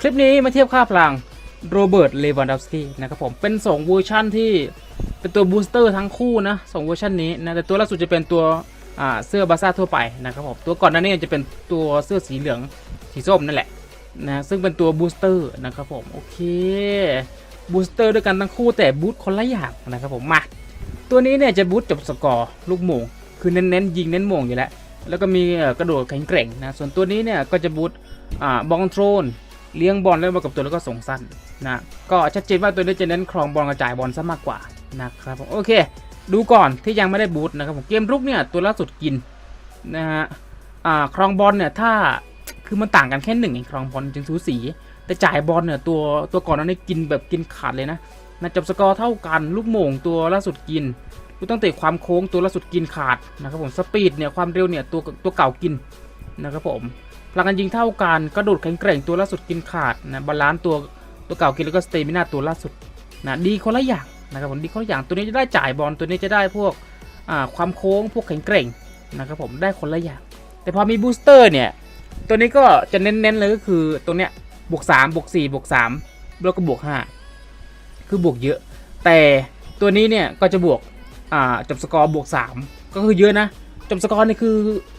คลิปนี้มาเทียบค่าพลังโรเบิร์ต เลวันดอฟสกี้นะครับผมเป็น 2 เวอร์ชันที่เป็นตัวบูสเตอร์ทั้งคู่นะสองเวอร์ชันนี้นะแต่ตัวล่าสุดจะเป็นตัวเสื้อบาซ่าทั่วไปนะครับผมตัวก่อนหน้านี้จะเป็นตัวเสื้อสีเหลืองสีส้มนั่นแหละนะซึ่งเป็นตัวบูสเตอร์นะครับผมโอเคบูสเตอร์ด้วยกันทั้งคู่แต่บูสคนละอย่างนะครับผมมาตัวนี้เนี่ยจะบูสจบสกอร์ลูกโมงคือเน้นๆยิงเน้นโมงอยู่แล้วแล้วก็มีกระโดดแข็งแกร่งนะส่วนตัวนี้เนี่ยก็จะบูสบอลโทรน เลี้ยงบอลแล้วมากับตัวแล้วก็ส่งสั้นนะก็ชัดเจนว่าตัวนี้จะเน้นครองบอลกระจายบอลซะมากกว่านะครับผมโอเค ดูก่อนที่ยังไม่ได้บูทนะครับผมเกมรุกเนี่ยตัวล่าสุดกินนะฮะอ่าครองบอลเนี่ยถ้าคือมันต่างกันแค่หนึ่งเองครองบอลจึงสูสี แต่จ่ายบอลเนี่ยตัวตัวก่อนนั้นกินแบบกินขาดเลยนะนะจับสกอร์เท่ากันลูกโมงตัวล่าสุดกินลูกตั้งแต่ความโค้งตัวล่าสุดกินขาดนะครับผมสปีดเนี่ยความเร็วเนี่ยตัวตัวเก่ากินนะครับผม พลังการยิงเท่ากันกระโดดแข็งแกร่งตัวล่าสุดกินขาดนะบาลานซ์ตัวตัวเก่ากินแล้วก็สเตมินาตัวล่าสุดนะดีคนละอย่างนะครับผมดีคนละอย่างตัวนี้จะได้จ่ายบอลตัวนี้จะได้พวกความโค้งพวกแข็งแกร่งนะครับผมได้คนละอย่าง แต่พอมีบูสเตอร์เนี่ยตัวนี้ก็จะเน้นๆเลยก็คือตรงเนี้ยบวก3บวก4บวก3แล้วก็บวก5คือบวกเยอะ แต่ตัวนี้เนี่ยก็จะบวกจบสกอร์บวก 3 ก็คือเยอะนะจบสกอร์นี่คือ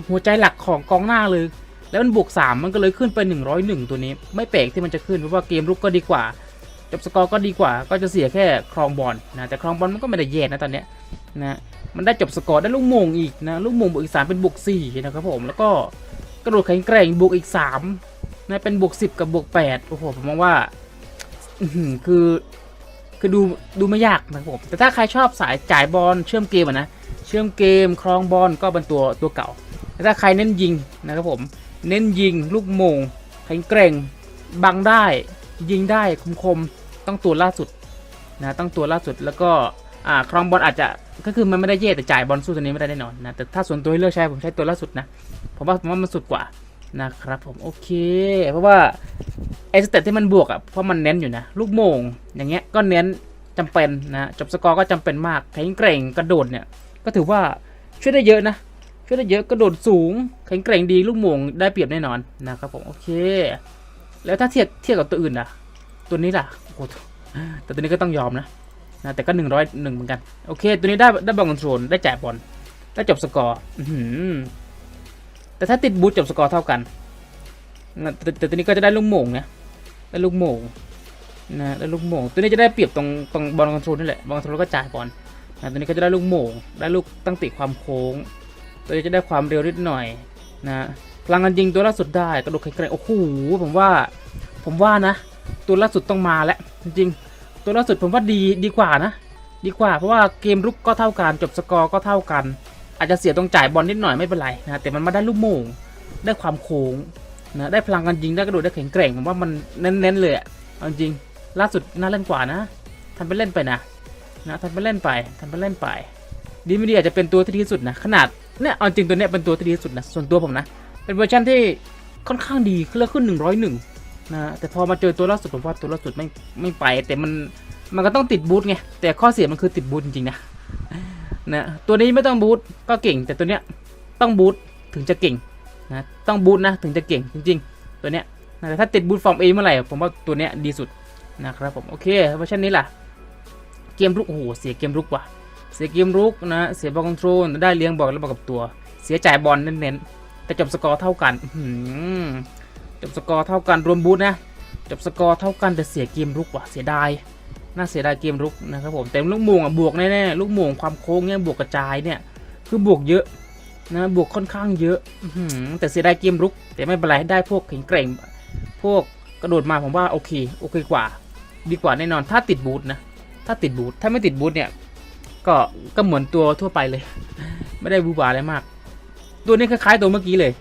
หัวใจหลักของกองหน้าเลย แล้วมันบวก3มันก็เลยขึ้นไป 101 ตัวนี้ ไม่แปลกที่มันจะขึ้นเพราะว่าเกมรุกก็ดีกว่าจบสกอร์ก็ดีกว่า ก็จะเสียแค่ครองบอลนะแต่ครองบอลมันก็ไม่ได้แย่นะตอนเนี้ยนะมันได้จบสกอร์ได้ลูกมงอีกนะลูกมงบวกอีก 3 เป็นบวก4นะครับผมแล้วก็กระโดดแข็งแกร่งบวกอีก3นะเป็นบวก10 กับบวก8โอ้โหผมมองว่าคือคือดูดูไม่ยากนะครับผมแต่ถ้าใครชอบสายจ่ายบอลเชื่อมเกมอะนะเชื่อมเกมครองบอลก็เป็นตัวตัวเก่าแต่ถ้าใครเน้นยิงนะครับผม เน้นยิงลูกโมงแข็งแกร่ง บังได้ ยิงได้คมคมต้องตัวล่าสุดนะต้องตัวล่าสุดแล้วก็อ่าครองบอลอาจจะก็คือมันไม่ได้เย่แต่จ่ายบอลสู้ตัวนี้ไม่ได้แน่นอนนะแต่ถ้าส่วนตัวให้เลือกใช้ผมใช้ตัวล่าสุดนะผมว่าผมว่ามันสุดกว่านะครับผมโอเค เพราะว่าไอสเตตที่มันบวกอะเพราะมันเน้นอยู่นะลูกโมงอย่างเงี้ยก็เน้นจำเป็นนะจบสกอร์ก็จำเป็นมากแข็งแกร่งกระโดดเนี่ยก็ถือว่าช่วยได้เยอะนะ ช่วยได้เยอะกระโดดสูงแข็งแกร่งดีลูกโมงได้เปรียบแน่นอนนะครับผมโอเค แล้วถ้าเทียบเทียบกับตัวอื่นล่ะตัวนี้ล่ะโอ้โหแต่ตัวนี้ก็ต้องยอมนะนะแต่ก็หนึ่งร้อยหนึ่งเหมือนกันโอเค ตัวนี้ได้ได้บอลคอนโทรลได้จ่ายบอลได้จบสกอร์อืแต่ถ้าติดบูทจบสกอร์เท่ากันแต่แต่ตัวนี้ก็จะได้ลูกโมงนะได้ลูกโมงนะได้ลูกโมงตัวนี้จะได้เปรียบตรงตรงบอลคอนโทรลนี่แหละบอลคอนโทรลก็จ่ายบอลนะตัวนี้ก็จะได้ลูกโมงได้ลูกตั้งติความโค้ง ตัวนี้จะได้ความเร็วนิดหน่อยนะพลังงานยิงตัวล่าสุดได้กระโดดแข็งแกร่งโอ้โหผมว่า ผมว่านะ ตัวล่าสุดต้องมาแล้วจริงๆตัวล่าสุดผมว่าดีดีกว่านะ ดีกว่าเพราะว่าเกมรุกก็เท่ากันจบสกอร์ก็เท่ากัน อาจจะเสียตรงจ่ายบอลนิดหน่อยไม่เป็นไรนะแต่มันมาได้ลูกโมงได้ความโค้งนะได้พลังการยิงได้กระโดดได้แข็งแกร่งผมว่ามันเน้นๆเลยอะจริงล่าสุดน่าเล่นกว่านะทำไปเล่นไปนะนะทำไปเล่นไปทำไปเล่นไป ดีไม่ดีอาจจะเป็นตัวที่ดีที่สุดนะขนาด เนี่ยเอาจริงตัวเนี้ยเป็นตัวที่ดีที่สุดนะส่วนตัวผมนะ เป็นเวอร์ชันที่ค่อนข้างดีขึ้นแล้วขึ้นหนึ่งร้อยหนึ่งนะแต่พอมาเจอตัวล่าสุดผมว่าตัวล่าสุดไม่ไม่ไป แต่มันมันก็ต้องติดบูทไงแต่ข้อเสียมันคือติดบูทจริงๆนะนะตัวนี้ไม่ต้องบูทก็เก่ง แต่ตัวเนี้ยต้องบูทถึงจะเก่งนะต้องบูทนะถึงจะเก่งจริง ๆ ตัวเนี้ยนะแต่ถ้าติดบูทฟอร์มเอเมื่อไหร่ผมว่าตัวเนี้ยดีสุดนะครับผมโอเคเวอร์ชันนี้ล่ะเกมรุกโอ้โหเสียเกมรุกว่ะ เสียเกมรุกนะเสียบอลคอนโทรลได้เลี้ยงบอลแล้วบอลกับตัว เสียจ่ายบอลเน้นๆแต่จบสกอร์เท่ากันจบสกอร์เท่ากันรวมบูทนะจบสกอร์เท่ากันแต่เสียเกมรุกว่ะเสียดายน่าเสียดายเกมรุกนะครับผมแต่ลูกมงอะบวกแน่ๆลูกมงความโค้งเนี่ยบวกกระจายเนี่ยคือบวกเยอะนะบวกค่อนข้างเยอะอืแต่เสียดายเกมรุก แต่ไม่เป็นไรได้พวกแข็งแกร่ง พวกกระโดดมาผมว่าโอเคโอเคกว่า ดีกว่าแน่นอนถ้าติดบูทนะถ้าติดบูทถ้าไม่ติดบูทเนี่ย ก็ก็เหมือนตัวทั่วไปเลย ไม่ได้บูบาอะไรมาก ตัวนี้คล้ายๆตัวเมื่อกี้เลย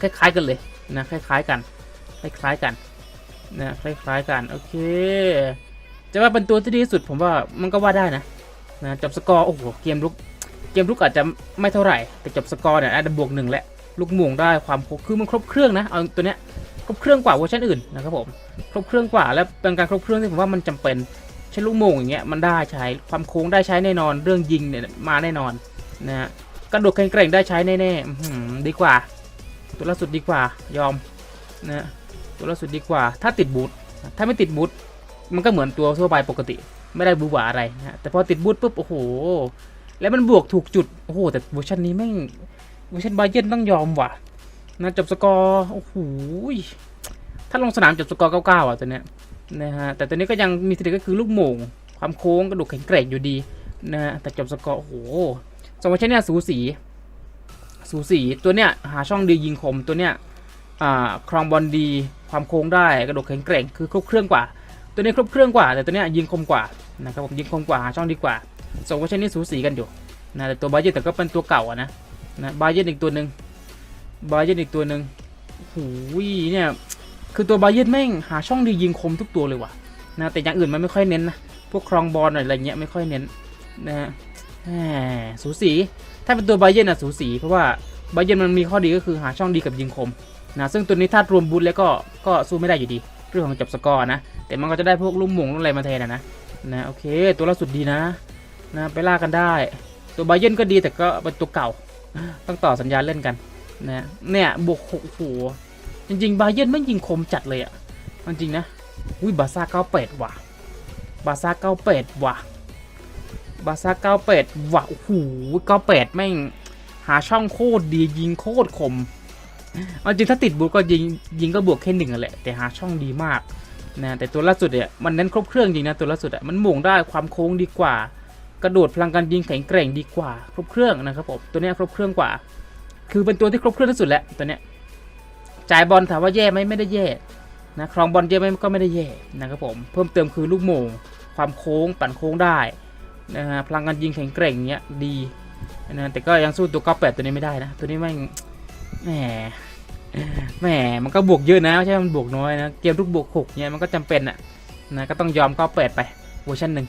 คล้ายๆกันเลยนะคล้ายๆกัน คล้ายๆกันนะคล้ายๆกันโอเคจะว่าเป็นตัวที่ดีที่สุดผมว่ามันก็ว่าได้นะนะจบสกอร์โอ้โหเกมลุกเกมลุกอาจจะไม่เท่าไหร่ แต่จบสกอร์เนี่ยอาจจะบวกหนึ่งแหละลูกม่งได้ความครบคือมันครบเครื่องนะเอาตัวเนี้ยครบเครื่องกว่าเวอร์ชันอื่นนะครับผมครบเครื่องกว่าแล้วเป็นการครบเครื่องที่ผมว่ามันจำเป็น ใช้ลูกโม่งอย่างเงี้ยมันได้ใช้ความโค้งได้ใช้แน่นอน เรื่องยิงเนี่ยมาแน่นอนนะฮะกระโดดแกร่งได้ใช้แน่ๆดีกว่า ตัวล่าสุดดีกว่ายอมนะฮะตัวล่าสุดดีกว่า ถ้าติดบูทถ้าไม่ติดบูทมันก็เหมือนตัวทั่วไปปกติ ไม่ได้บูหวาอะไรนะฮะแต่พอติดบูทปุ๊บโอ้โห แล้วมันบวกถูกจุดโอ้โหแต่เวอร์ชันนี้แม่งเวอร์ชันบาเยนต้องยอมว่ะนะจบสกอร์โอ้โหถ้าลงสนามจบสกอร์เก้าๆอะตัวเนี้ย นะฮะแต่ตัวนี้ก็ยังมีทีเด็ดก็คือลูกโมงความโค้งกระดูกแข็งแกร่งอยู่ดีนะฮะแต่จบสกอร์โอ้โหสองวอร์ชันเนี้ยสูสี สูสีตัวเนี้ยหาช่องดียิงคมตัวเนี้ยอ่าครองบอลดีความโค้งได้กระดูกแข็งแกร่งคือครบเครื่องกว่า ตัวนี้ครบเครื่องกว่า แต่ตัวเนี้ยยิงคมกว่านะครับผมยิงคมกว่าหาช่องดีกว่าสองเวอร์ชันนี้สูสีกันอยู่นะแต่ตัวบาเยนแต่ก็เป็นตัวเก่าอะนะนะบาเยนอีกตัวหนึ่งบาเยนอีกตัวหนึ่งโอ้โหเนี่ย คือตัวบาเยนแม่งหาช่องดียิงคมทุกตัวเลยว่ะนะแต่อย่างอื่นมันไม่ค่อยเน้นนะพวกครองบอลอะไรเงี้ยไม่ค่อยเน้นนะฮะแสูสีถ้าเป็นตัวไบเยนอะสูสีเพราะว่าไบเยนมันมีข้อดีก็คือหาช่องดีกับยิงคมนะซึ่งตัวนี้ถ้ารวมบูทแล้วก็ก็สู้ไม่ได้อยู่ดี เรื่องของจบสกอร์นะ แต่มันก็จะได้พวกลุ่มหมงอะไรมาแทนนะ นะโอเค ตัวล่าสุดดีนะนะไปล่ากันได้ ตัวไบเยนก็ดีแต่ก็เป็นตัวเก่า ต้องต่อสัญญาเล่นกันนะเนี่ยบวกหกโอ้โห จริงๆไบเยนไม่ยิงคมจัดเลยอะจริงๆนะอุ้ยบาซ่าเก้าเป็ดว่ะ บาซ่าเก้าเป็ดว่ะ บาซ่าเก้าเป็ดว่ะโอ้โหเก้าเป็ดแม่งหาช่องโคตรดียิงโคตรคมเอาจริงถ้าติดบูทก็ยิงยิงก็บวกแค่หนึ่งนั่นแหละแต่หาช่องดีมากนะแต่ตัวล่าสุดเนี่ยมันเน้นครบเครื่องจริงนะตัวล่าสุดอะมันหม่งได้ความโค้งดีกว่า กระโดดพลังการยิงแข็งแกร่งดีกว่า ครบเครื่องนะครับผมตัวเนี้ยครบเครื่องกว่า คือเป็นตัวที่ครบเครื่องที่สุดแล้วตัวเนี้ย จ่ายบอลถามว่าแย่ไหมไม่ได้แย่นะครองบอลแย่ไหมก็ไม่ได้แย่นะครับผมเพิ่มเติมคือลูกโมงความโค้งปั่นโค้งได้นะฮะพลังการยิงแข็งแกร่งเงี้ยดีนะแต่ก็ยังสู้ตัว98ตัวนี้ไม่ได้นะ ตัวนี้แม่แหมแหมมันก็บวกเยอะนะไม่ใช่มันบวกน้อยนะเกมทุกบวก6เนี่ยมันก็จำเป็นอะนะก็ต้องยอม98ไปเวอร์ชันหนึ่ง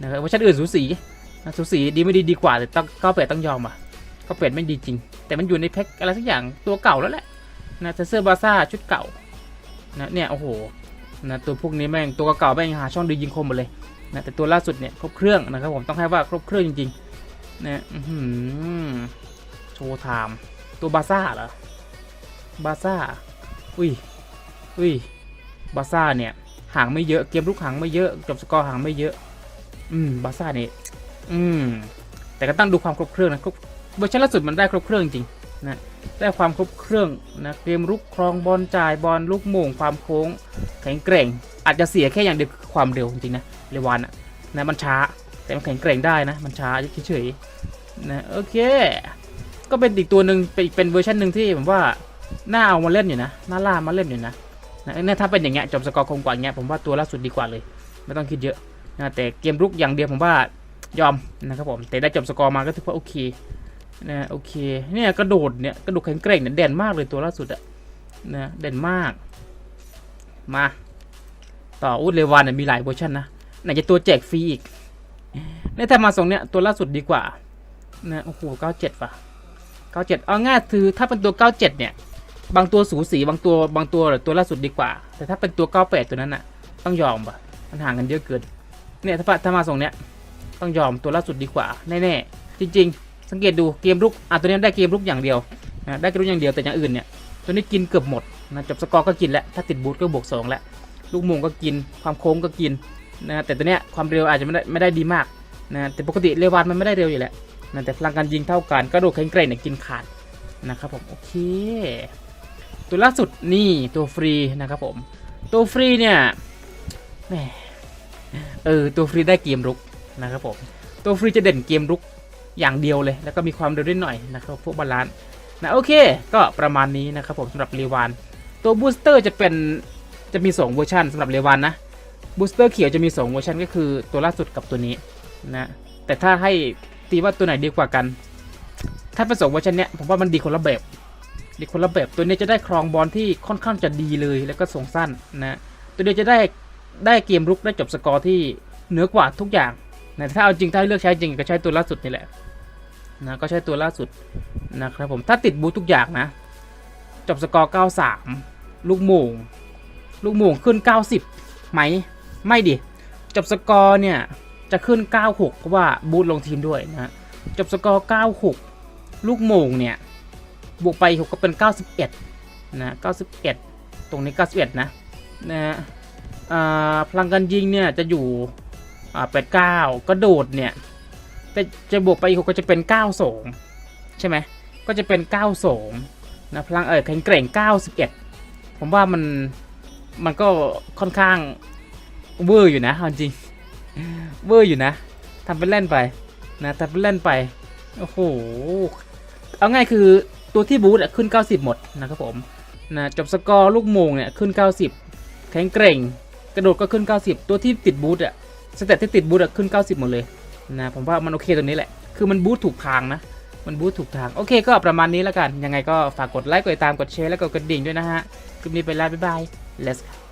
นะครับเวอร์ชันอื่นสูสีนะสูสีดีไม่ดีดีกว่าแต่ต้อง98ต้องยอมอะ98ไม่ดีจริง แต่มันอยู่ในแพ็คอะไรสักอย่างตัวเก่าแล้วแหละ นะแต่เสื้อบาซ่าชุดเก่านะเนี่ย โอ้โหนะตัวพวกนี้แม่งตัวเก่าแม่งหาช่องดียิงคมหมดเลยนะแต่ตัวล่าสุดเนี่ยครบเครื่องนะครับผมต้องให้ว่าครบเครื่องจริงๆนะอื้อหือโชว์ไทม์ตัวบาซ่าเหรอบาซ่าอุ้ยอุ้ยบาซ่าเนี่ยห่างไม่เยอะเกมลุกห่างไม่เยอะจบสกอร์ห่างไม่เยอะ อืมบาซ่าเนี่ยอืมแต่ก็ต้องดูความครบเครื่องนะครบเวอร์ชันล่าสุดมันได้ครบเครื่องจริง นะได้ความครบเครื่องนะเกมลุกครองบอลจ่ายบอลลูกโมงความโค้งแข็งแกร่ง อาจจะเสียแค่อย่างเดียวคือความเร็วจริงๆนะเรวานอะนะมันช้าแต่มันแข็งแกร่งได้นะมันช้าเฉยๆนะโอเค ก็เป็นอีกตัวหนึ่งเป็นเป็นเวอร์ชันหนึ่งที่ผมว่าน่าเอามาเล่นอยู่นะน่าล่ามาเล่นอยู่นะนะเนี่ยถ้าเป็นอย่างเงี้ยจบสกอร์คงกว่าเงี้ยผมว่าตัวล่าสุดดีกว่าเลย ไม่ต้องคิดเยอะนะแต่เกมรุกอย่างเดียวผมว่ายอมนะครับผมแต่ได้จบสกอร์มาก็ถือว่าโอเค นะโอเคเนี่ยกระโดดเนี่ยกระโดดแข็งแกร่งเนี่ยเด่นมากเลยตัวล่าสุดอะนะเด่นมาก มาต่ออุดเลวานเนี่ยมีหลายเวอร์ชันนะไหนจะตัวแจกฟรีอีกเนี่ยถ้ามาส่งเนี่ยตัวล่าสุดดีกว่านะโอ้โหเก้าเจ็ดว่ะเก้าเจ็ดเอาง่ายคือถ้าเป็นตัวเก้าเจ็ดเนี่ย บางตัวสูสีบางตัวบางตัวตัวล่าสุดดีกว่า แต่ถ้าเป็นตัวเก้าแปดตัวนั้นน่ะต้องยอมป่ะมันห่างกันเยอะเกินเนี่ยถ้าถ้ามาส่งเนี่ยต้องยอมตัวล่าสุดดีกว่าแน่ๆจริง ๆ สังเกตดูเกมรุกอะตัวนี้ได้เกมรุกอย่างเดียวนะได้เกมรุกอย่างเดียวแต่อย่างอื่นเนี่ยตัวนี้กินเกือบหมดนะจบสกอร์ก็กินแล้วถ้าติดบูทก็บวกสองแล้วลูกโมงก็กินความโค้งก็กินนะแต่ตัวเนี้ยความเร็วอาจจะไม่ได้ไม่ได้ดีมากนะแต่ปกติเรวานมันไม่ได้เร็วอยู่แล้วนะแต่พลังการยิงเท่ากันก็โดดแข็งแกร่งเนี่ยกินขาดนะครับผมโอเค ตัวล่าสุดนี่ตัวฟรีนะครับผมตัวฟรีเนี่ยแหมเออตัวฟรีได้เกมรุกนะครับผมตัวฟรีจะเด่นเกมรุก อย่างเดียวเลย แล้วก็มีความเร็วนิดหน่อยนะครับพวกบาลานซ์นะโอเค ก็ประมาณนี้นะครับผมสำหรับเรวานตัวบูสเตอร์จะเป็นจะมี 2 เวอร์ชันสำหรับเรวันนะบูสเตอร์เขียวจะมี 2 เวอร์ชันก็คือตัวล่าสุดกับตัวนี้นะแต่ถ้าให้ตีว่าตัวไหนดีกว่ากัน ถ้าเป็นสองเวอร์ชันเนี้ยผมว่ามันดีคนละแบบดีคนละแบบตัวนี้จะได้ครองบอลที่ค่อนข้างจะดีเลยแล้วก็ส่งสั้นนะตัวเดียวจะได้ได้เกมรุกได้จบสกอร์ที่เหนือกว่าทุกอย่างนะถ้าเอาจริงถ้าให้เลือกใช้จริงก็ใช้ตัวล่าสุดนี่แหละ นะก็ใช้ตัวล่าสุดนะครับผมถ้าติดบูททุกอย่างนะ จบสกอร์ 93 ลูกโมง ลูกโมงขึ้น 90 ไหม ไม่ดิ จบสกอร์เนี่ย จะขึ้น 96 เพราะว่าบูทลงทีมด้วยนะจบสกอร์ 96 ลูกโมงเนี่ย บวกไป 6 ก็เป็น 91 นะ 91 ตรงนี้ 91 นะนะฮะอ่าพลังการยิงเนี่ยจะอยู่อ่า89 กระโดดเนี่ย จะจะบวกไปอีกหกก็จะเป็น92ใช่ไหมก็จะเป็น92นะพลังเออแข็งแกร่ง91ผมว่ามันมันก็ค่อนข้างเวอร์อยู่นะเอาจริงเวอร์อยู่นะทำเป็นเล่นไปนะทำเป็นเล่นไปโอ้โหเอาง่ายคือตัวที่บูทอะขึ้น 90 หมดนะครับผมนะจบสกอร์ลูกโมงเนี่ยขึ้น 90 แข็งแกร่ง กระโดดก็ขึ้น 90 ตัวที่ติดบูทอะสเตตที่ติดบูทอะขึ้น 90 หมดเลย นะผมว่ามันโอเคตรงนี้แหละ คือมันบูทถูกทางนะ มันบูทถูกทาง โอเคก็ประมาณนี้แล้วกัน ยังไงก็ฝากกดไลค์ กดติดตาม กดแชร์ และกดกระดิ่งด้วยนะฮะ คลิปนี้ไปแล้วบ๊ายบาย let's go